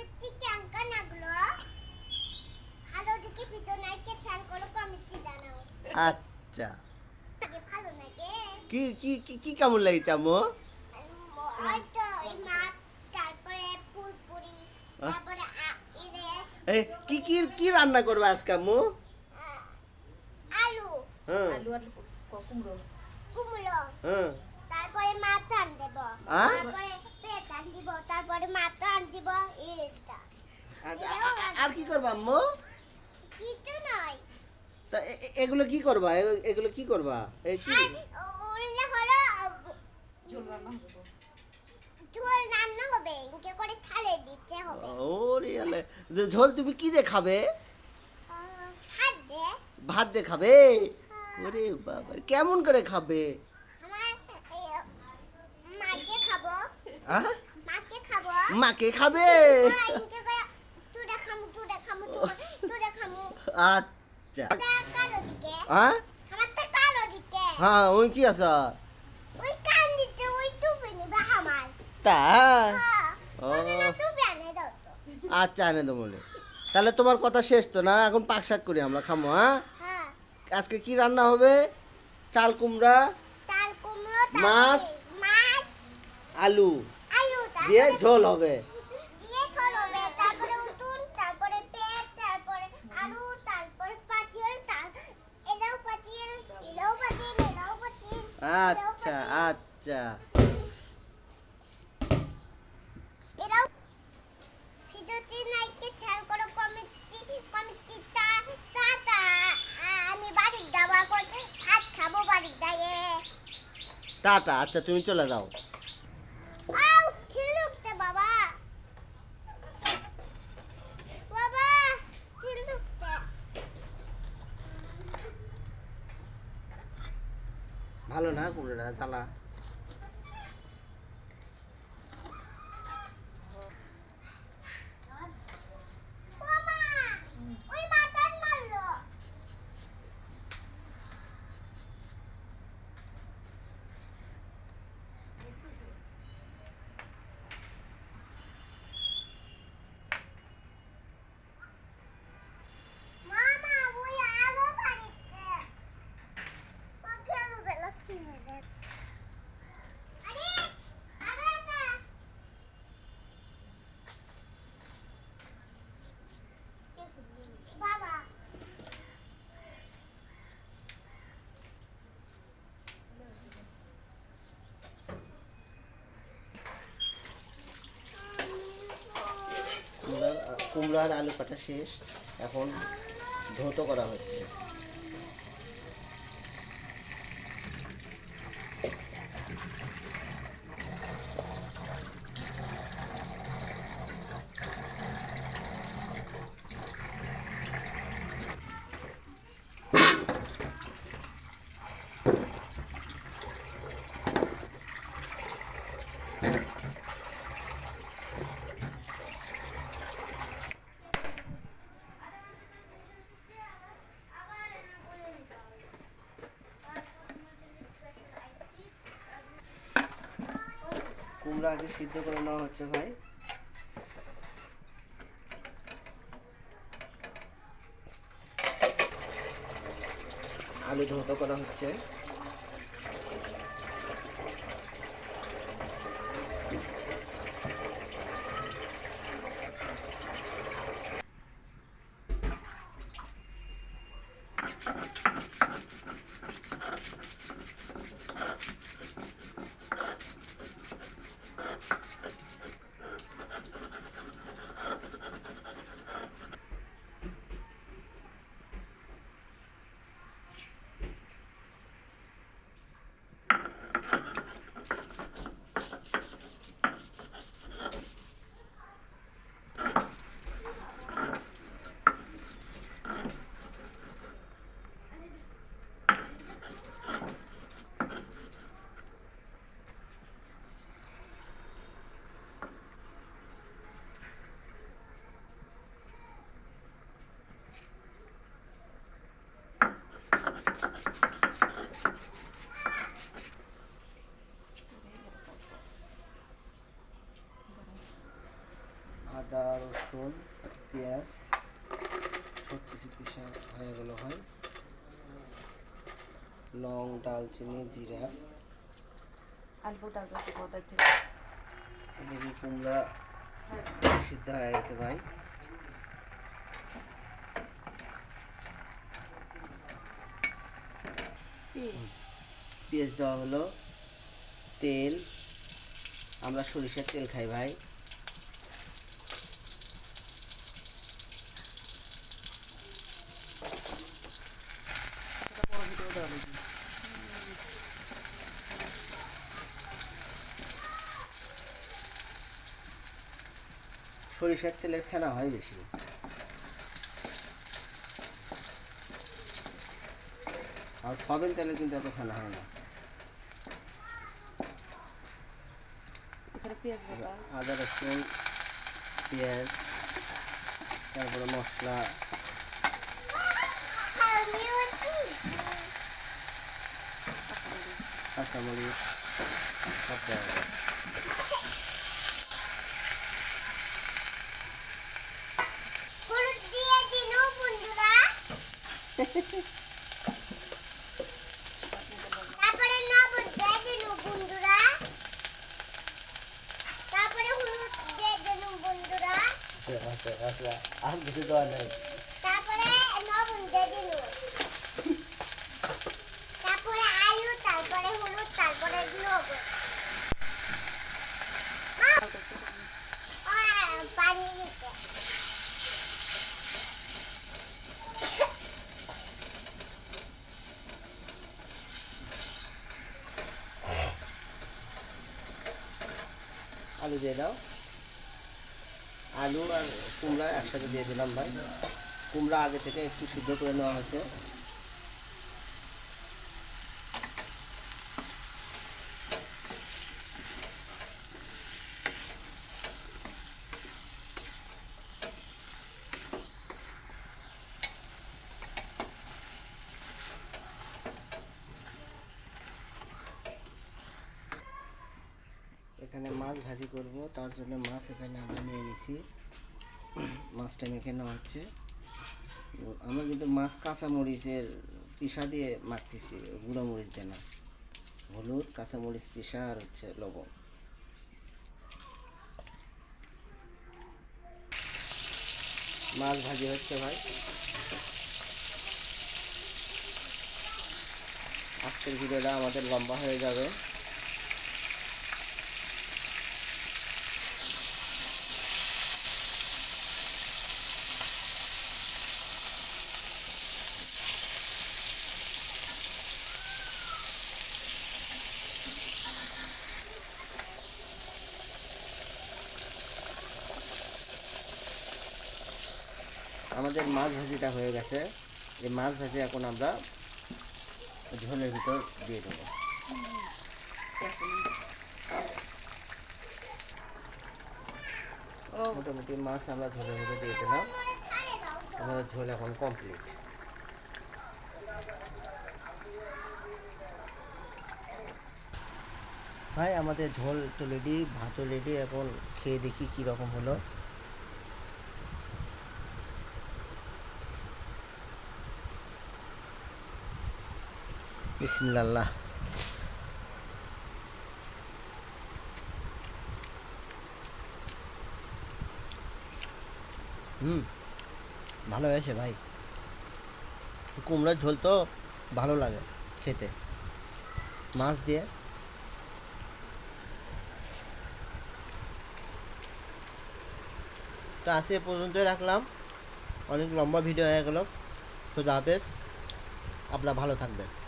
Committee ক্যাঙ্কা নাগলো ভালো দিকে ভিতর নাইকে চাল করো কমিটি জানাও। আচ্ছা। ভালো কি কি কি কি কেমন লাগছে আম্মু? হয়তো এই মাছ তারপরে ফুলপুরি তারপরে এই কি কি কি রান্না করবে আজকে আম্মু? আলু। হ্যাঁ। আলু আর কুমড়ো। কুমড়ো। হ্যাঁ। তারপরে মাছ আন দেব? তারপরে তারপরে আচ্ছা, আর কি করবা আম্মু? কিছু নয় তা এগুলো কি করবা? এগুলো কি করবা? এই কি? উল্লে হলো ঝোল রান্না হবে। ঝোল রান্না হবে ইনকে করে থালে দিতে হবে। ওরে আলে ঝোল তুমি কি দিয়ে খাবে? ভাত দিয়ে। খাবে? ওরে বাবা কেমন করে খাবে আমার এই, মাকে খাব আহ? মাকে খাবে। আচ্ছা। হ্যাঁ হ্যাঁ ওই কি আছে? তা হ্যাঁ আচ্ছা এনে দেবো বলে। তাহলে তোমার কথা শেষ তো না? এখন পাক শাক করি আমরা খামো হ্যাঁ? হ্যাঁ। আজকে কি রান্না হবে? চাল কুমড়া। মাছ আলু। দিয়ে ঝোল হবে। দিয়ে ঝোল হবে তারপরে উতুন তারপরে পেট তারপরে আলু তারপরে পাতিল তার এটাও পাতিল এটাও পাতিল এটাও পাতিল আচ্ছা আচ্ছা এটাও ভিডিওটি নাইকে শেয়ার করো কমিটি কমিটি তা তা তা আমি বাড়ির দাবা করে ভাত খাব বাড়ির দায়ে টাটা আচ্ছা তুমি চলে যাও আউ ছিলুকতে বাবা বাবা ছিলুকতে ভালো না কুমড়োটা জ্বালা মামা ওই মাথার মারলো মামা ওই আলো বাড়িতে ওকে আলো বেলাচ্ছি মেরে আরে আরে এটা বাবা কুমড়া কুমড়ার আলু কাটা শেষ। এখন ধৌত করা হচ্ছে। কুমড়া আগে সিদ্ধ করে নেওয়া হচ্ছে ভাই। আলু ধৌত করা হচ্ছে। আদা রসুন পেঁয়াজ সব কিছু পিসা হয়ে গেল হয়। লং ডালচিনি জিরা। এদিকে কুমড়া সিদ্ধ হয়ে গেছে ভাই। পেঁয়াজ দেওয়া হলো। তেল। আমরা সরিষার তেল খাই ভাই সেটা বড় ভিডিও দেওয়া লাগবে সরিষার তেলের ফেনা হয় বেশি। আর সবেন তেলে কিন্তু এত ফেনা হয় না। আদা রসুন পেঁয়াজ তারপরে মশলা। কাঁচামরিচ সব দেওয়া হবে। হলুদ দিয়ে দিন বন্ধুরা তারপরে লবণ দিয়ে দিন বন্ধুরা তারপরে হলুদ দিয়ে দিন বন্ধুরা। আচ্ছা আচ্ছা আর কিছু দেওয়া নেই। তারপরে লবণ দিয়ে দিন তারপরে আলু তারপরে হলুদ তারপরে লবণ পানি দিতে। আলু দিয়ে দাও। আলু আর কুমড়া একসাথে দিয়ে দিলাম ভাই। কুমড়া আগে থেকে একটু সিদ্ধ করে নেওয়া হয়েছে। এখানে মাছ ভাজি করব, তার জন্য মাছ এখানে আমরা নিয়ে নিছি। মাছটা মেখে নেওয়া হচ্ছে আমরা কিন্তু মাছ কাঁচা মরিচের পিসা দিয়ে মাখতেছি, গুঁড়ো মরিচ দিয়ে না। হলুদ, কাঁচা মরিচ পিসা আর হচ্ছে লবণ। মাছ ভাজি হচ্ছে ভাই। আজকের ভিডিওটা আমাদের লম্বা হয়ে যাবে। আমাদের মাছ ভাজিটা হয়ে গেছে। এই মাছ ভাজি এখন আমরা ঝোলের ভিতর দিয়ে দেবো। ও। মোটামুটি মাছ আমরা ঝোলের ভিতর দিয়ে দিলাম। আমাদের ঝোল এখন কমপ্লিট। ভাই আমাদের ঝোল তো রেডি ভাতও রেডি এখন খেয়ে দেখি কী রকম হলো। বিসমিল্লাহ। হুম, ভালো হয়েছে ভাই। কুমড়োর ঝোল তো ভালো লাগে খেতে। মাছ দিয়ে। তো আজকে এ পর্যন্তই রাখলাম। অনেক লম্বা ভিডিও হয়ে গেল। খুদা হাফেজ। আপনারা ভালো থাকবেন।